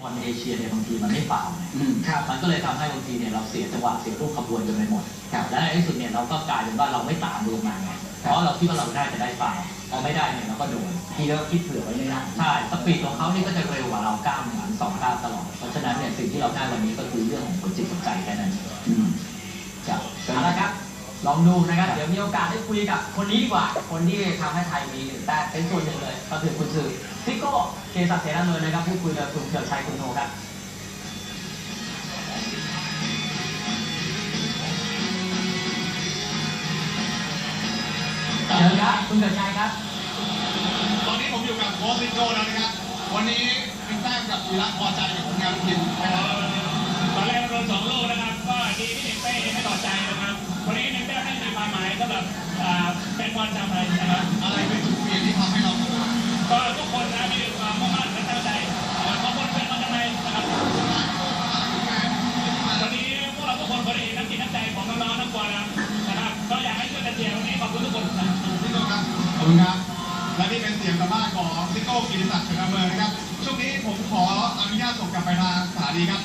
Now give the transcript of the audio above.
บอลเอเชียเนี่ยบางทีมันไม่ฟาวล์ไงอืมครับมันก็เลยทำให้บางทีเนี่ยเราเสียจังหวะเสียรูปขบวนกันไปหมดครับและในที่สุดเนี่ยเราก็กลายเป็นว่าเราไม่ตามลงมาไงเพราะเราคิดว่าเราได้จะได้ฟาวล์พอไม่ได้เนี่ยเราก็โดนทีแล้วคิดเผื่อไว้ไม่ได้ใช่สปีดของเขานี่ก็จะเร็วกว่าเราก้าวหนึ่งสองก้าวตลอดเพราะฉะนั้นเนี่ยสิ่งที่เราได้วันนี้ก็คือเรื่องของผลจิตผลใจแค่นั้นอืมครับเอาละครับลองดูนะครับเดี๋ยวมีโอกาสได้คุยกับคนนี้ดีกว่า คนที่ทำให้ไทยมีหนึ่งแต้มเป็นส่วนหนึ่งเลย ก็คือคุณสื่อซิโก้ เกษรเสนาเมืองนะครับพูดคุยกับคุณเกือกชัยคุณโทครับเชิญครับคุณเกือกชัยครับตอนนี้ผมอยู่กับโค้ชซิโก้แล้วนะครับวันนี้เป็นแต้มกับอิรักพอใจกับผลงานทีมไหมครับตอนแรกเราโดนสองลูกนะครับก็ดีที่เด็กเป้ไม่ต่อใจนะครับวันนี้เด็กเป้ให้มีความหมายสำหรับอ่าแฟนบอลชาวไทย ครับขอบคุณครับ และนี่เป็นเสียงสัมภาษณ์ของซิโก้กิติศักดิ์เฉลิมเมืองนะครับ ช่วงนี้ผมขออนุญาตส่งกลับไปทางสถานีครับ